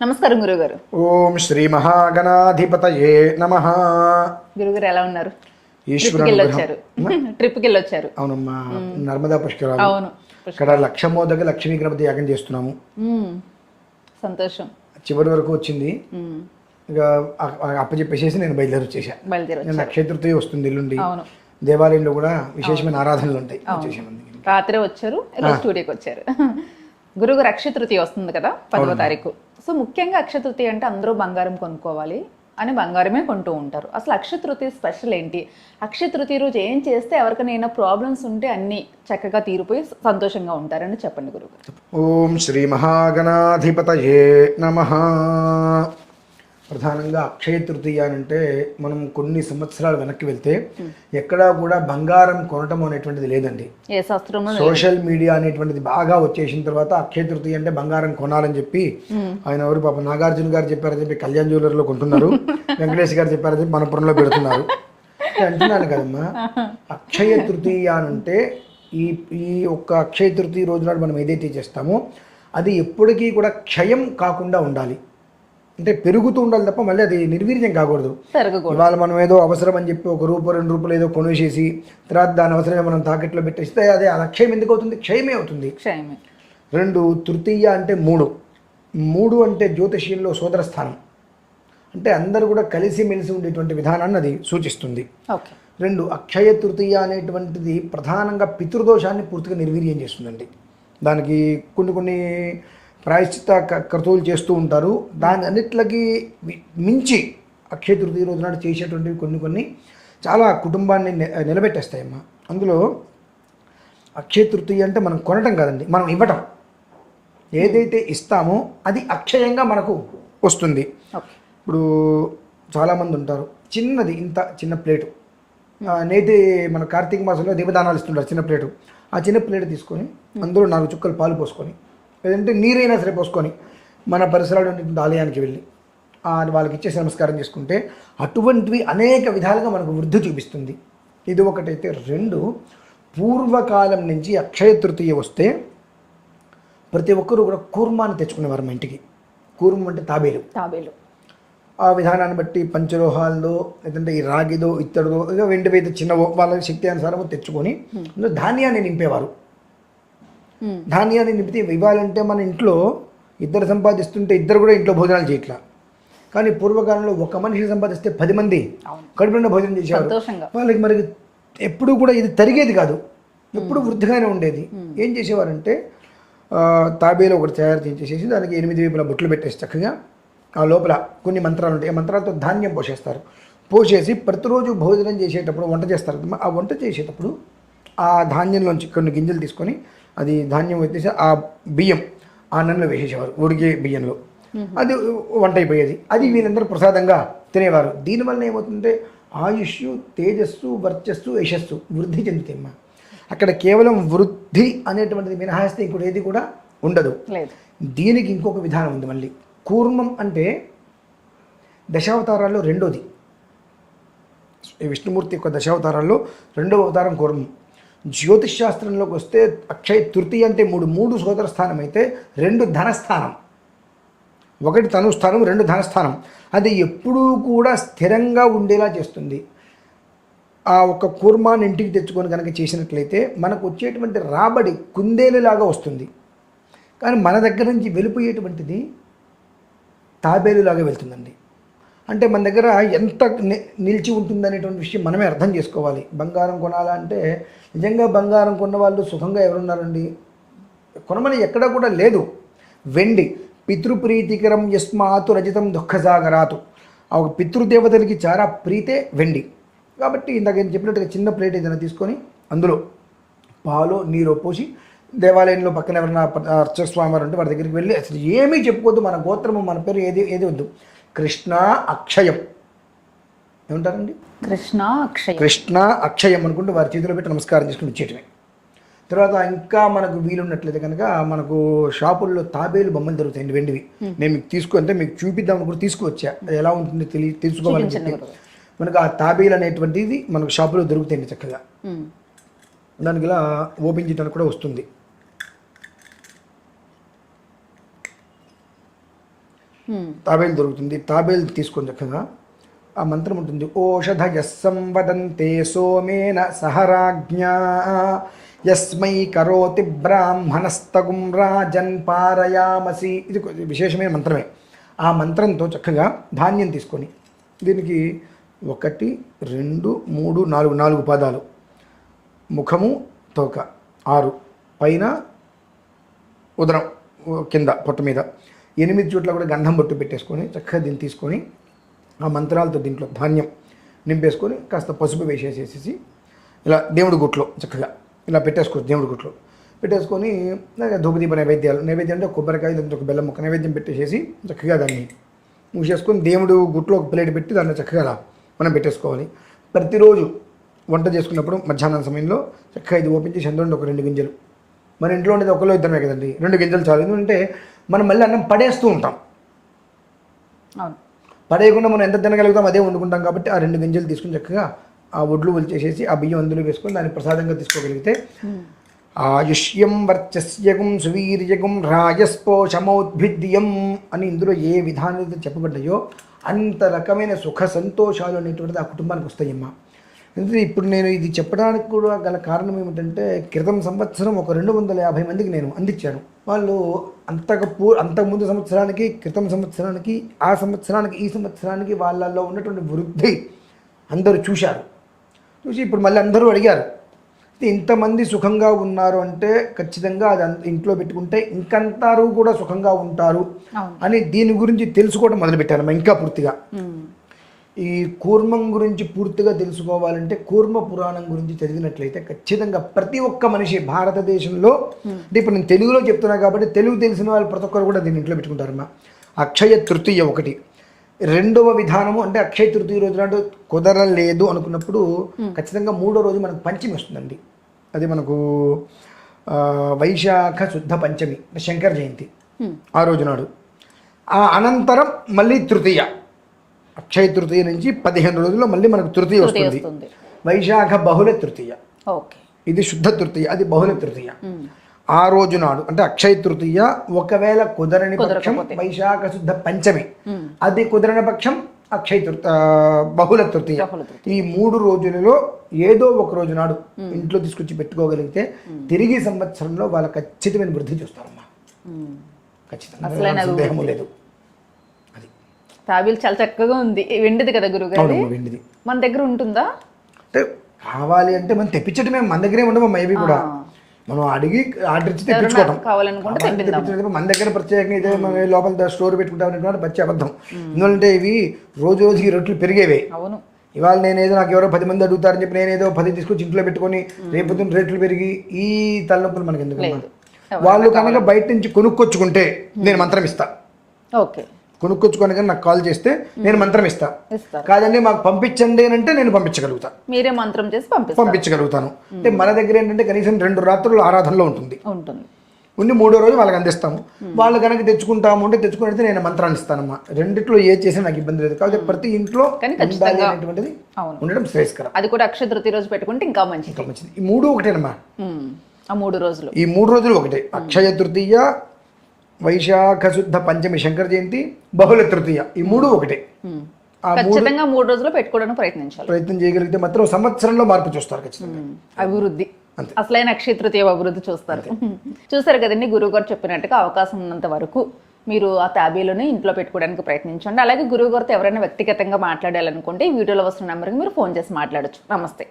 నమస్కారం గురుగారు ఓం శ్రీ మహాగణాధిపతయే నమ. గురుగారు ఎలా ఉన్నారు? వెళ్ళొచ్చారు ట్రిప్కి వెళ్ళొచ్చారు. అవునమ్మా నర్మదా పుష్కరాలు. అవును ఇక్కడ లక్షమోదగ లక్ష్మీ గణపతి యాగం చేస్తున్నాము. సంతోషం. చివరి వరకు వచ్చింది. ఇక అప్పచెప్పేసేసి నేను బయలుదేరి వచ్చేసా బయలుదేరి నేను నక్షత్రతీ వస్తుంది ఎల్లుండి. దేవాలయంలో కూడా విశేషమైన ఆరాధనలు ఉంటాయి. వచ్చేసాను. రాత్రే వచ్చారు స్టూడియోకి వచ్చారు. గురుగారు అక్షయ తృతీయ వస్తుంది కదా పదవ తారీఖు. సో ముఖ్యంగా అక్షయ తృతీయ అంటే అందరూ బంగారం కొనుక్కోవాలి అని బంగారమే కొంటూ ఉంటారు. అసలు అక్షయ తృతీయ స్పెషల్ ఏంటి? అక్షయ తృతీయ రోజు ఏం చేస్తే ఎవరికైనా ప్రాబ్లమ్స్ ఉంటే అన్ని చక్కగా తీరిపోయి సంతోషంగా ఉంటారని చెప్పండి గురుగారు ఓం శ్రీ మహాగణాధిపతయే నమ. ప్రధానంగా అక్షయ తృతీయ అని అంటే మనం కొన్ని సంవత్సరాలు వెనక్కి వెళ్తే ఎక్కడా కూడా బంగారం కొనటం అనేటువంటిది లేదండి. సోషల్ మీడియా అనేటువంటిది బాగా వచ్చేసిన తర్వాత అక్షయ తృతీయ అంటే బంగారం కొనాలని చెప్పి ఆయన ఎవరు పాప నాగార్జున గారు చెప్పారని చెప్పి కళ్యాణ్ జ్యువెలర్లో కొంటున్నారు వెంకటేష్ గారు చెప్పారని చెప్పి మనపురంలో పెడుతున్నారు. నేను అంటున్నాను కదమ్మా అక్షయ తృతీయ అని అంటే ఈ ఈ ఒక్క అక్షయ తృతీయ రోజు నాడు మనం ఏదైతే చేస్తామో అది ఎప్పటికీ కూడా క్షయం కాకుండా ఉండాలి. అంటే పెరుగుతూ ఉండాలి తప్ప మళ్ళీ అది నిర్వీర్యం కాకూడదు. ఇవాళ మనం ఏదో అవసరం అని చెప్పి ఒక రూపాయి రెండు రూపాయలు ఏదో కొనేసేసి తర్వాత దాని అవసరమే మనం తాకెట్లో పెట్టేస్తే అదే అది అక్షయం ఎందుకు అవుతుంది? క్షయమే అవుతుంది. రెండు తృతీయ అంటే మూడు. మూడు అంటే జ్యోతిష్యంలో సోదర స్థానం. అంటే అందరూ కూడా కలిసిమెలిసి ఉండేటువంటి విధానాన్ని అది సూచిస్తుంది. రెండు అక్షయ తృతీయ అనేటువంటిది ప్రధానంగా పితృదోషాన్ని పూర్తిగా నిర్వీర్యం చేస్తుందండి. దానికి కొన్ని కొన్ని ప్రాయశ్చిత క- క్రతువులు చేస్తూ ఉంటారు. దాని అన్నిట్లకి మించి అక్షయ తృతీయ రోజు నాడు చేసేటువంటివి కొన్ని కొన్ని చాలా కుటుంబాన్ని నిల- నిలబెట్టేస్తాయమ్మా. అందులో అక్షయ తృతీయ అంటే మనం కొనటం కాదండి మనం ఇవ్వటం. ఏదైతే ఇస్తామో అది అక్షయంగా మనకు వస్తుంది. ఇప్పుడు చాలామంది ఉంటారు చిన్నది ఇంత చిన్న ప్లేటు. నేతి మన కార్తీక మాసంలో దీపదానాలు ఇస్తుంటారు చిన్న ప్లేటు. ఆ చిన్న ప్లేట్ తీసుకొని అందులో నాలుగు చుక్కలు పాలు పోసుకొని లేదంటే నీరైనా సరే పోసుకొని మన పరిసరాలు ఉన్నటువంటి ఆలయానికి వెళ్ళి వాళ్ళకి ఇచ్చేసి నమస్కారం చేసుకుంటే అటువంటివి అనేక విధాలుగా మనకు వృద్ధి చూపిస్తుంది. ఇది ఒకటైతే. రెండు పూర్వకాలం నుంచి అక్షయ తృతీయ వస్తే ప్రతి ఒక్కరూ కూడా కూర్మాన్ని తెచ్చుకునేవారు మా ఇంటికి. కూర్మం అంటే తాబేలు. తాబేలు. ఆ విధానాన్ని బట్టి పంచలోహాల్లో లేదంటే ఈ రాగిదో ఇత్తడిదో ఇక వెండి అయితే చిన్నవో వాళ్ళ శక్తి అనుసారమో తెచ్చుకొని ధాన్యాన్ని నింపేవారు. ధాన్యాన్ని నింపితే ఇవ్వాలంటే మన ఇంట్లో ఇద్దరు సంపాదిస్తుంటే ఇద్దరు కూడా ఇంట్లో భోజనాలు చేయట్లా. కానీ పూర్వకాలంలో ఒక మనిషి సంపాదిస్తే పది మంది అవును. కడుపు నిండా భోజనం చేసేవారు. వాళ్ళకి మరి ఎప్పుడు కూడా ఇది తరిగేది కాదు. ఎప్పుడు వృద్ధిగానే ఉండేది. ఏం చేసేవారంటే తాబేలు ఒకటి తయారు చేసేసి దానికి ఎనిమిది వైపుల బొట్లు పెట్టేసి చక్కగా ఆ లోపల కొన్ని మంత్రాలు ఉంటాయి. ఆ మంత్రాలతో ధాన్యం పోసేస్తారు. పోసేసి ప్రతిరోజు భోజనం చేసేటప్పుడు వంట చేస్తారు. ఆ వంట చేసేటప్పుడు ఆ ధాన్యంలోంచి కొన్ని గింజలు తీసుకొని అది ధాన్యం వచ్చేసి ఆ బియ్యం ఆ నన్నులో వేసేసేవారు ఉడికే బియ్యంలో. అది వంట అయిపోయేది అది వీళ్ళందరూ ప్రసాదంగా తినేవారు. దీనివల్ల ఏమవుతుందంటే ఆయుష్ తేజస్సు వర్చస్సు యశస్సు వృద్ధి చెందుతాయమ్మా. అక్కడ కేవలం వృద్ధి అనేటువంటిది మినహాయిస్తే ఇంకోటి ఏది కూడా ఉండదు. దీనికి ఇంకొక విధానం ఉంది మళ్ళీ. కూర్మం అంటే దశావతారాల్లో రెండోది. విష్ణుమూర్తి యొక్క దశావతారాల్లో రెండవ అవతారం కూర్మం. జ్యోతిష్ శాస్త్రంలోకి వస్తే అక్షయ తృతీయ అంటే మూడు మూడు సోదర స్థానం అయితే రెండు ధనస్థానం. ఒకటి తను స్థానం రెండు ధనస్థానం. అది ఎప్పుడూ కూడా స్థిరంగా ఉండేలా చేస్తుంది. ఆ ఒక కూర్మాన్ని ఇంటికి తెచ్చుకొని కనుక చేసినట్లయితే మనకు వచ్చేటువంటి రాబడి కుందేలులాగా వస్తుంది. కానీ మన దగ్గర నుంచి వెళ్ళిపోయేటువంటిది తాబేలులాగా వెళ్తుందండి. అంటే మన దగ్గర ఎంత ని- నిలిచి ఉంటుంది అనేటువంటి విషయం మనమే అర్థం చేసుకోవాలి. బంగారం కొనాలంటే నిజంగా బంగారం కొన్న వాళ్ళు సుఖంగా ఎవరున్నారండి? కొనమని ఎక్కడ కూడా లేదు. వెండి పితృప్రీతికరం యస్మాతు రజితం దుఃఖసాగరాతు. ఆ ఒక పితృదేవతలకి చాలా ప్రీతే వెండి. కాబట్టి ఇందాక నేను చెప్పినట్టుగా చిన్న ప్లేట్ ఏదైనా తీసుకొని అందులో పాలు నీరు పోసి దేవాలయంలో పక్కన ఎవరైనా అర్చస్వామి వారు ఉంటే వారి దగ్గరికి వెళ్ళి అసలు ఏమీ చెప్పుకోవద్దు. మన గోత్రము మన పేరు ఏది ఏది వద్దు. కృష్ణ అక్షయం. ఏమంటారండి? కృష్ణ అక్షయ. కృష్ణ అక్షయం అనుకుంటూ వారి చేతిలో పెట్టి నమస్కారం చేసుకుని ఇచ్చేయటమే తర్వాత ఇంకా మనకు వీలున్నట్లయితే కనుక మనకు షాపుల్లో తాబేలు బొమ్మలు దొరుకుతాయండి వెండివి. నేను మీకు తీసుకు అంటే మీకు చూపిద్దాం అనుకుంటే తీసుకువచ్చా? ఎలా ఉంటుంది తెలియ తెలుసుకోవాలని చెప్పి. మనకు ఆ తాబేలు అనేటువంటిది మనకు షాపులో దొరుకుతాయండి చక్కగా. దానికి ఇలా ఓపెన్ చేయడానికి కూడా వస్తుంది. తాబేలు దొరుకుతుంది. తాబేలు తీసుకొని చక్కగా. ఆ మంత్రం ఉంటుంది. ఓషధయ సంవదంతే సోమేన సహరాజ్ఞా. యస్మై కరోతి బ్రాహ్మణస్తగుం రాజన్ పారయామసి. ఇది విశేషమైన మంత్రమే. ఆ మంత్రంతో చక్కగా ధాన్యం తీసుకొని దీనికి ఒకటి రెండు మూడు నాలుగు నాలుగు పాదాలు. ముఖము తోక. ఆరు. పైన ఉదరం కింద పొట్ట మీద. ఎనిమిది చోట్ల కూడా గంధం బొట్టు పెట్టేసుకొని చక్కగా దీన్ని తీసుకొని ఆ మంత్రాలతో దీంట్లో ధాన్యం నింపేసుకొని కాస్త పసుపు వేసేసేసి ఇలా దేవుడి గుట్లో చక్కగా ఇలా పెట్టేసుకోవచ్చు దేవుడి గుట్లో. పెట్టేసుకొని అలాగే ధూపదీప నైవేద్యాలు నైవేద్యం అంటే కొబ్బరికాయ దాంట్లో ఒక బెల్లం ముక్క నైవేద్యం పెట్టేసేసి చక్కగా దాన్ని మూసేసుకొని దేవుడు గుట్లో ఒక ప్లేట్ పెట్టి దాన్ని చక్కగా అలా మనం పెట్టేసుకోవాలి. ప్రతిరోజు వంట చేసుకున్నప్పుడు మధ్యాహ్నం సమయంలో చక్కగా ఇది ఓపెన్ చేసి అందులో ఒక రెండు గింజలు. మన ఇంట్లో ఉండేది ఒకలో ఇద్దరమే కదండి. రెండు గింజలు చాలు. ఎందుకంటే మనం మళ్ళీ అన్నం పడేస్తూ ఉంటాం. పడేయకుండా మనం ఎంత తినగలుగుతాం అదే వండుకుంటాం కాబట్టి ఆ రెండు గింజలు తీసుకుని చక్కగా ఆ ఒడ్లు ఒలిచేసేసి ఆ బియ్యం అందులో వేసుకొని దాన్ని ప్రసాదంగా తీసుకోగలిగితే ఆయుష్యం వర్చస్యగుం సువీర్యగుం రాజస్పోషమౌద్భిద్యం అని ఇందులో ఏ విధానాలు చెప్పబడ్డాయో అంత రకమైన సుఖ సంతోషాలు అనేటువంటిది ఆ కుటుంబానికి వస్తాయమ్మా. ఎందుకంటే ఇప్పుడు నేను ఇది చెప్పడానికి కూడా గల కారణం ఏమిటంటే క్రితం సంవత్సరం ఒక రెండు వందల యాభై మందికి నేను అందించాను వాళ్ళు అంతకు పూ అంతకుముందు సంవత్సరానికి క్రితం సంవత్సరానికి ఆ సంవత్సరానికి ఈ సంవత్సరానికి వాళ్ళల్లో ఉన్నటువంటి వృద్ధి అందరూ చూశారు చూసి ఇప్పుడు మళ్ళీ అందరూ అడిగారు ఇంతమంది సుఖంగా ఉన్నారు అంటే ఖచ్చితంగా అది ఇంట్లో పెట్టుకుంటే ఇంకంతారు కూడా సుఖంగా ఉంటారు. అని దీని గురించి తెలుసుకోవడం మొదలుపెట్టాను ఇంకా పూర్తిగా. ఈ కూర్మం గురించి పూర్తిగా తెలుసుకోవాలంటే కూర్మ పురాణం గురించి చదివినట్లయితే ఖచ్చితంగా ప్రతి ఒక్క మనిషి భారతదేశంలో అంటే ఇప్పుడు నేను తెలుగులో చెప్తున్నా కాబట్టి తెలుగు తెలిసిన వాళ్ళు ప్రతి ఒక్కరు కూడా దీన్ని ఇంట్లో పెట్టుకుంటారమ్మా అక్షయ తృతీయ ఒకటి. రెండవ విధానము అంటే అక్షయ తృతీయ రోజు నాడు కుదరలేదు అనుకున్నప్పుడు ఖచ్చితంగా మూడో రోజు మనకు పంచమి వస్తుందండి. అది మనకు వైశాఖ శుద్ధ పంచమి శంకర జయంతి. ఆ రోజు నాడు. ఆ అనంతరం మళ్ళీ తృతీయ. అక్షయ తృతీయ నుంచి పదిహేను రోజుల్లో మళ్ళీ మనకు తృతీయ వస్తుంది. వైశాఖ బహుళ తృతీయ. ఇది శుద్ధ తృతీయ అది బహుళ తృతీయ. ఆ రోజు నాడు అంటే అక్షయ తృతీయ ఒకవేళ కుదరని పక్షం. వైశాఖ శుద్ధ పంచమి. అది కుదరని పక్షం అక్షయ తృత బహుళ తృతీయ. ఈ మూడు రోజులలో ఏదో ఒక రోజు నాడు ఇంట్లో తీసుకొచ్చి పెట్టుకోగలిగితే తిరిగి సంవత్సరంలో వాళ్ళ ఖచ్చితమైన వృద్ధి చూస్తారమ్మా. మ్మ్. ఖచ్చితంగా సందేహము లేదు. తాబేలు చాలా చక్కగా ఉంది. వెండిది కదా గురుగారు వెండిది. మన దగ్గర ఉంటుందా? అంటే కావాలి అంటే మనం తెప్పించడమే మన దగ్గరే ఉండవు ఇవి కూడా. మనం అడిగి ఆర్డర్ ఇచ్చి తెప్పించుకోవటం. కావాలనుకుంటే మన దగ్గర ప్రత్యేకంగా ఇదే లోపల స్టోర్ పెట్టుకుంటాం పచ్చి అబద్ధం. ఎందుకంటే ఇవి రోజు రోజుకి రొట్టెలు పెరిగేవే. అవును. ఇవాళ నేనేదో నాకు ఎవరో పది మంది అడుగుతారని చెప్పి నేనేదో పది తీసుకొచ్చి ఇంట్లో పెట్టుకొని రేపు రేట్లు పెరిగి ఈ తలనొప్పులు మనకి ఎందుకు. వాళ్ళు కనుక బయట నుంచి కొనుక్కొచ్చుకుంటే నేను మంత్రం ఇస్తా. ఓకే. కొనుక్కొచ్చుకొని కానీ నాకు కాల్ చేస్తే నేను మంత్రం ఇస్తా. కాదండి మాకు పంపించండి అని అంటే నేను పంపించగలుగుతా. మీరే మంత్రం చేసి పంపించగలుగుతాను. అంటే మన దగ్గర ఏంటంటే కనీసం రెండు రాత్రులు ఆరాధనలో ఉంటుంది. ఉంటుంది. ఉండి మూడో రోజు వాళ్ళకి అందిస్తాము. వాళ్ళు కనుక తెచ్చుకుంటాము అంటే తెచ్చుకుంటే నేను మంత్రాన్ని ఇస్తానమ్మా. రెండిట్లో ఏ చేసినా నాకు ఇబ్బంది లేదు. కాబట్టి ప్రతి ఇంట్లో అనేటువంటిది ఉండడం శ్రేయస్కరం. అది కూడా అక్షయ తృతీయ రోజు పెట్టుకుంటే ఇంకా మంచిది. ఇంకా మంచిది. ఈ మూడు ఒకటేనమ్మా. మ్మ్. ఆ మూడు రోజులు. ఈ మూడు రోజులు ఒకటే. అక్షయ తృతీయ వైశాఖ శుద్ధ పంచమి శంకర జయంతి బహుళ తృతీయ. ఈ మూడు ఒకటే. ఆ మూడు ఖచ్చితంగా మూడు రోజులు పెట్టుకోవడానికి ప్రయత్నించాలి ప్రయత్నం చేయగలిగితే మాత్రం సంవత్సరంలో మార్పు చూస్తారు ఖచ్చితంగా. అభివృద్ధి. అంతే. అసలైన అక్షయ తృతీయ అభివృద్ధి చూస్తారు. చూసారు కదండి గురువు గారు చెప్పినట్టుగా అవకాశం ఉన్నంత వరకు మీరు ఆ తాబేలుని ఇంట్లో పెట్టుకోవడానికి ప్రయత్నించండి. అలాగే గురువు గారితో ఎవరైనా వ్యక్తిగతంగా మాట్లాడాలనుకుంటే ఈ వీడియోలో వస్తున్న నెంబర్కి మీరు ఫోన్ చేసి మాట్లాడొచ్చు. నమస్తే.